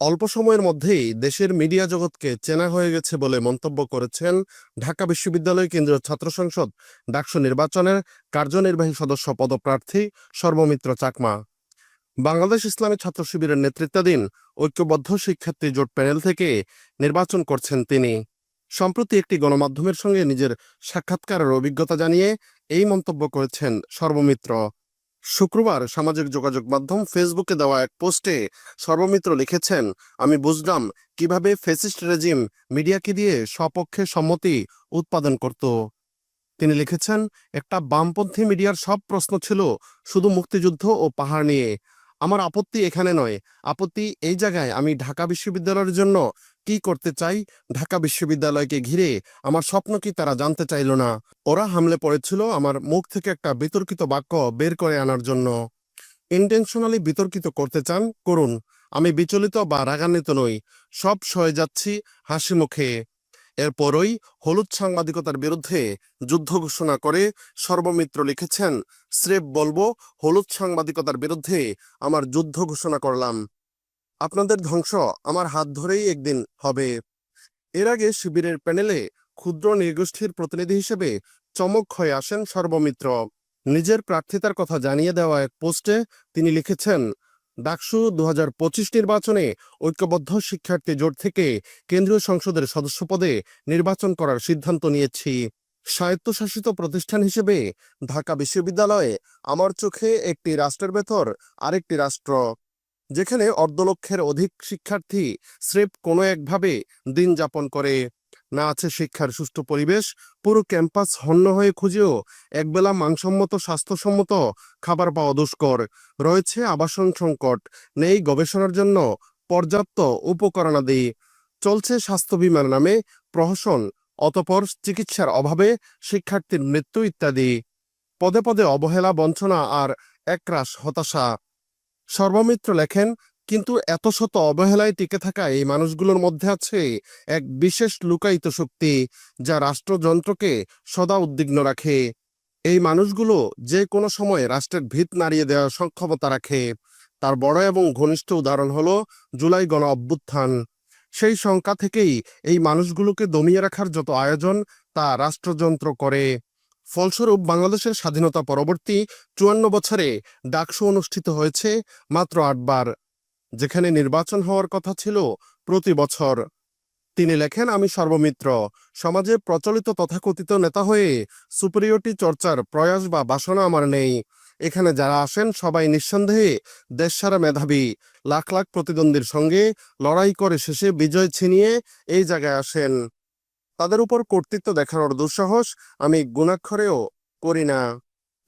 অল্প সময়ের মধ্যেই দেশের মিডিয়া জগৎকে চেনা হয়ে গেছে বলে মন্তব্য করেছেন ঢাকা বিশ্ববিদ্যালয় কেন্দ্রীয় ছাত্র সংসদ ডাকসু নির্বাচনের কার্যনির্বাহী সদস্য পদপ্রার্থী সর্বমিত্র চাকমা। বাংলাদেশ ইসলামী ছাত্র শিবিরের নেতৃত্বাধীন ঐক্যবদ্ধ শিক্ষার্থী জোট প্যানেল থেকে নির্বাচন করছেন তিনি। সম্প্রতি একটি গণমাধ্যমের সঙ্গে নিজের সাক্ষাৎকারের অভিজ্ঞতা জানিয়ে এই মন্তব্য করেছেন সর্বমিত্র। শুক্রবার সামাজিক যোগাযোগ মাধ্যম ফেসবুকে দেওয়া এক পোস্টে সর্বমিত্র লিখেছেন, আমি বুঝলাম কীভাবে ফেসিস্ট রেজিম মিডিয়াকে দিয়ে স্বপক্ষে সম্মতি উৎপাদন করত। তিনি লিখেছেন, একটা বামপন্থী মিডিয়ার সব প্রশ্ন ছিল শুধু মুক্তিযুদ্ধ ও পাহাড় নিয়ে। আমার আপত্তি এখানে নয়। আপত্তি এই জায়গায় আমি ঢাকা বিশ্ববিদ্যালয়ের জন্য কি করতে চাই? ঢাকা বিশ্ববিদ্যালয়কে ঘিরে আমার স্বপ্ন কি তারা জানতে চাইল না? ওরা হামলে পড়েছিল আমার মুখ থেকে একটা বিতর্কিত বাক্য বের করে আনার জন্য। ইন্টেনশনালি বিতর্কিত করতে চান? করুন। আমি বিচলিত বা রাগান্বিত নই। সব সয়ে যাচ্ছি হাসি মুখে। এরপরই হলুদ সাংবাদিকতার বিরুদ্ধে যুদ্ধ ঘোষণা করে সর্বমিত্র লিখেছেন, স্রেফ বলব, হলুদ সাংবাদিকতার বিরুদ্ধে আমার যুদ্ধ ঘোষণা করলাম। আপনাদের ধ্বংস আমার হাত ধরেই একদিন হবে। এর আগে শিবিরের প্যানেলে ক্ষুদ্র নৃগোষ্ঠীর প্রতিনিধি হিসেবে চমক হয়ে আসেন সর্বমিত্র। নিজের প্রার্থিতার কথা জানিয়ে দেওয়া এক পোস্টে তিনি লিখেছেন, ডাকসু দু হাজার পঁচিশ নির্বাচনে ঐক্যবদ্ধ শিক্ষার্থী জোট থেকে কেন্দ্রীয় সংসদের সদস্য পদে নির্বাচন করার সিদ্ধান্ত নিয়েছি। স্বায়ত্তশাসিত প্রতিষ্ঠান হিসেবে ঢাকা বিশ্ববিদ্যালয়ে আমার চোখে একটি রাষ্ট্রের ভেতর আরেকটি রাষ্ট্র। যেখানে অর্ধলক্ষের অধিক শিক্ষার্থী স্রেফ কোনো একভাবে দিন যাপন করে। না আছে শিক্ষার সুষ্ঠু পরিবেশ, পুরো ক্যাম্পাস হন্য হয়ে খুঁজেও একবেলা মানসম্মত, স্বাস্থ্যসম্মত খাবার পাওয়া দুষ্কর। রয়েছে আবাসন সংকট, নেই গবেষণার জন্য পর্যাপ্ত উপকরণাদি। চলছে স্বাস্থ্য বিমার নামে প্রহসন, অতপর চিকিৎসার অভাবে শিক্ষার্থীর মৃত্যু ইত্যাদি। পদে পদে অবহেলা, বঞ্চনা আর একরাশ হতাশা। সর্বমিত্র লেখেন, কিন্তু এত শত অবহেলায় টিকে থাকা এই মানুষগুলোর মধ্যে আছে এক বিশেষ লুকায়িত শক্তি, যা রাষ্ট্রযন্ত্রকে সদা উদ্বিগ্ন রাখে। এই মানুষগুলো যে কোনো সময় রাষ্ট্রের ভিত নাড়িয়ে দেওয়ার সক্ষমতা রাখে। তার বড় এবং ঘনিষ্ঠ উদাহরণ হলো জুলাই গণ অভ্যুত্থান। সেই সংখ্যা থেকেই এই মানুষগুলোকে দমিয়ে রাখার যত আয়োজন, তা রাষ্ট্রযন্ত্র করে। ফলস্বরূপ বাংলাদেশের স্বাধীনতা পরবর্তী চুয়ান্ন বছরে ডাকসু অনুষ্ঠিত হয়েছে মাত্র আটবার, যেখানে নির্বাচন হওয়ার কথা ছিল প্রতি বছর। তিনি লেখেন, আমি সর্বমিত্র। সমাজে প্রচলিত তথাকথিত নেতা হয়ে সুপেরিয়রিটি চর্চার প্রয়াস বা বাসনা আমার নেই। এখানে যারা আসেন, সবাই নিঃসন্দেহে দেশসারা মেধাবী। লাখ লাখ প্রতিদ্বন্দ্বীর সঙ্গে লড়াই করে শেষে বিজয় ছিনিয়ে এই জায়গায় আসেন। তাদের উপর কর্তৃত্ব দেখানোর দুঃসাহস আমি গুণাক্ষরেও করি না।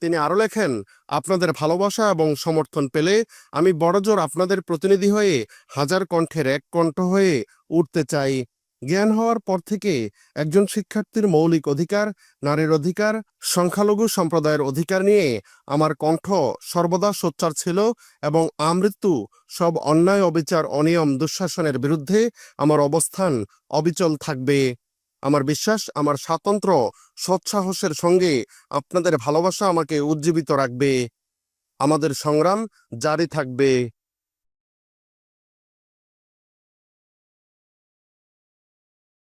তিনি আরও লেখেন, আপনাদের ভালোবাসা এবং সমর্থন পেলে আমি বড়জোর আপনাদের প্রতিনিধি হয়ে হাজার কণ্ঠের এক কণ্ঠ হয়ে উঠতে চাই। জ্ঞান হওয়ার পর থেকে একজন শিক্ষার্থীর মৌলিক অধিকার, নারীর অধিকার, সংখ্যালঘু সম্প্রদায়ের অধিকার নিয়ে আমার কণ্ঠ সর্বদা সোচ্চার ছিল এবং আমৃত্যু, সব অন্যায়, অবিচার, অনিয়ম, দুঃশাসনের বিরুদ্ধে আমার অবস্থান অবিচল থাকবে। আমার বিশ্বাস, আমার স্বাতন্ত্র, সৎসাহসের সঙ্গে আপনাদের ভালোবাসা আমাকে উজ্জীবিত রাখবে। আমাদের সংগ্রাম জারি থাকবে।